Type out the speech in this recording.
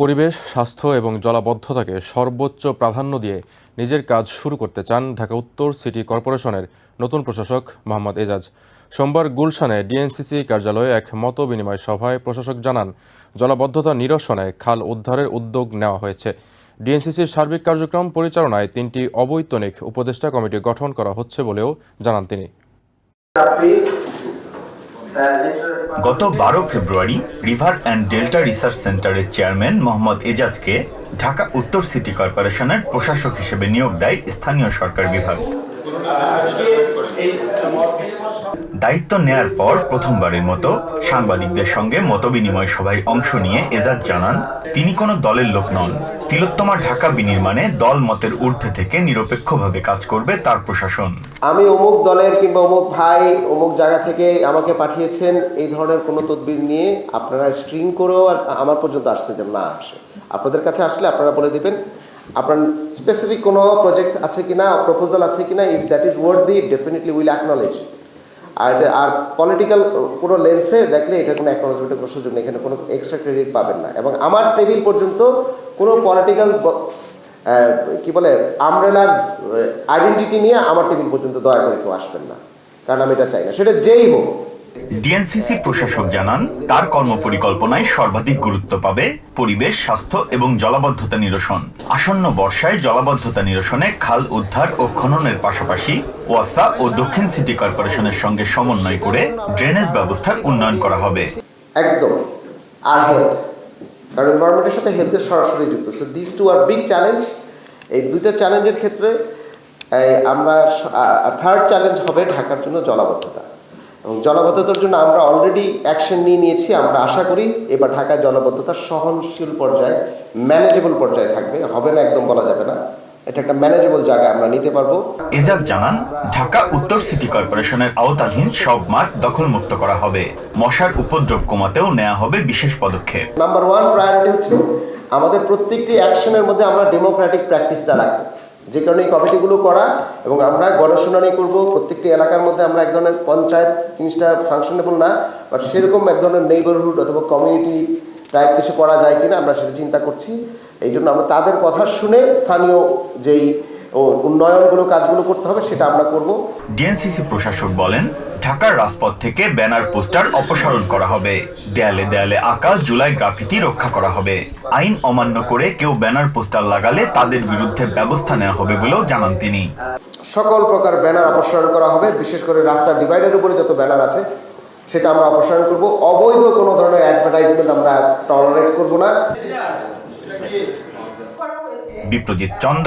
পরিবেশ, স্বাস্থ্য এবং জলাবদ্ধতাকে সর্বোচ্চ প্রাধান্য দিয়ে নিজের কাজ শুরু করতে চান ঢাকা উত্তর সিটি কর্পোরেশনের নতুন প্রশাসক মোহাম্মদ এজাজ। সোমবার গুলশানে ডিএনসিসি কার্যালয়ে এক মত বিনিময় সভায় প্রশাসক জানান, জলাবদ্ধতা নিরসনে খাল উদ্ধারের উদ্যোগ নেওয়া হয়েছে। ডিএনসিসির সার্বিক কার্যক্রম পরিচালনায় তিনটি অবৈতনিক উপদেষ্টা কমিটি গঠন করা হচ্ছে বলেও জানান তিনি। গত বারো February river and delta research সেন্টারের চেয়ারম্যান মোহাম্মদ এজাজকে ঢাকা উত্তর সিটি কর্পোরেশনের প্রশাসক হিসেবে নিয়োগ দেয় স্থানীয় সরকার বিভাগ। দায়িত্ব নেয়ার পর প্রথমবারের মতো সাংবাদিকদের সঙ্গে মতবিনিময় সভায় অংশ নিয়ে এজাজ জানান, তিনি কোনো দলের লোক নন। তিলোত্তমা ঢাকা বিনির্মাণে দল মতের ঊর্ধ্বে থেকে নিরপেক্ষভাবে কাজ করবে তার প্রশাসন। আমি অমুক দলের কিংবা অমুক ভাই অমুক জায়গা থেকে আমাকে পাঠিয়েছেন, এই ধরনের কোনো তদবির নিয়ে আপনারা স্ট্রিং করেও আর আমার পর্যন্ত আসতে যেন না, আসে। আপনাদের কাছে আসলে আপনারা বলে দেবেন, আপনার স্পেসিফিক কোনো প্রজেক্ট আছে কিনা প্রপোজাল আছে কিনা if that is word the definitely will acknowledge আর এটা- আর পলিটিক্যাল কোনো লেন্সে দেখলে এটা কোনো অ্যাকনোলজমেন্টের কোনো সুযোগ নেই। এখানে কোনো এক্সট্রা ক্রেডিট পাবেন না। এবং আমার টেবিল পর্যন্ত কোনো পলিটিক্যাল কি বলে আমরেলার আইডেন্টিটি নিয়ে আমার টেবিল পর্যন্ত দয়া করে কেউ আসবেন না। কারণ আমি এটা চাই না। সেটা যেই হোক ডিএনসিসি প্রশাসক জানান, তার কর্মপরিকল্পনায় সর্বাধিক গুরুত্ব পাবে পরিবেশ, স্বাস্থ্য এবং জলাবদ্ধতা নিরসন। আসন্ন বর্ষায় জলাবদ্ধতা নিরসনে খাল উদ্ধার ও খননের পাশাপাশি ওয়াসা ও দক্ষিণ সিটি কর্পোরেশনের সঙ্গে সমন্বয় করে ড্রেনেজ ব্যবস্থার উন্নয়ন করা হবে। একদম। আর হেলথ কারণ এনভায়রনমেন্টের সাথে হেলথের সরাসরি যুক্ত। So this two are big challenge এই দুইটা চ্যালেঞ্জের ক্ষেত্রে আমরা থার্ড চ্যালেঞ্জ হবে ঢাকার জন্য জলাবদ্ধতা। এবং জলাবদ্ধতার জন্য আমরা অলরেডি অ্যাকশন নিয়ে নিয়েছি আমরা আশা করি এবার ঢাকায় জলাবদ্ধতা সহনশীল পর্যায়ে ম্যানেজেবল পর্যায়ে থাকবে। হবে না একদম বলা যাবে না। এটা একটা ম্যানেজেবল জায়গায় আমরা নিতে পারব। এজাজ জানান ঢাকা উত্তর সিটি কর্পোরেশনের আওতাধীন সব মাঠ দখলমুক্ত করা হবে। মশার উপদ্রব কমাতেও নেওয়া হবে বিশেষ পদক্ষেপ। নাম্বার ওয়ান প্রায়োরিটি হচ্ছে আমাদের প্রত্যেকটি অ্যাকশনের মধ্যে আমরা ডেমোক্রেটিক প্র্যাকটিসটা রাখব। যে কারণে এই কমিটিগুলো করা এবং আমরা গণশুনানি করব। প্রত্যেকটি এলাকার মধ্যে আমরা এক ধরনের পঞ্চায়েত জিনিসটা ফাংশনেবল না বাট সেরকম এক ধরনের নেইবারহুড অথবা কমিউনিটি টাইপ কিছু করা যায় কিনা আমরা সেটা চিন্তা করছি। এই জন্য আমরা তাদের কথা শুনে স্থানীয় যেই ও, উন্নয়নগুলো কাজগুলো করতে হবে সেটা আমরা করব। ডিএনসিসি প্রশাসক বলেন ঢাকার রাজপথ থেকে ব্যানার পোস্টার অপসারণ করা হবে। দেয়ালে দেয়ালে আঁকা জুলাই গ্রাফিতি রক্ষা করা হবে। আইন অমান্য করে কেউ ব্যানার পোস্টার লাগালে তাদের বিরুদ্ধে ব্যবস্থা নেওয়া হবে বলেও জানান তিনি। সকল প্রকার ব্যানার অপসারণ করা হবে বিশেষ করে রাস্তার ডিভাইডের উপরে যত ব্যানার আছে সেটা আমরা অপসারণ করব। অবৈধ কোনো ধরনের অ্যাডভার্টাইজমেন্ট আমরা টলারেট করব না। Biprojit Chanda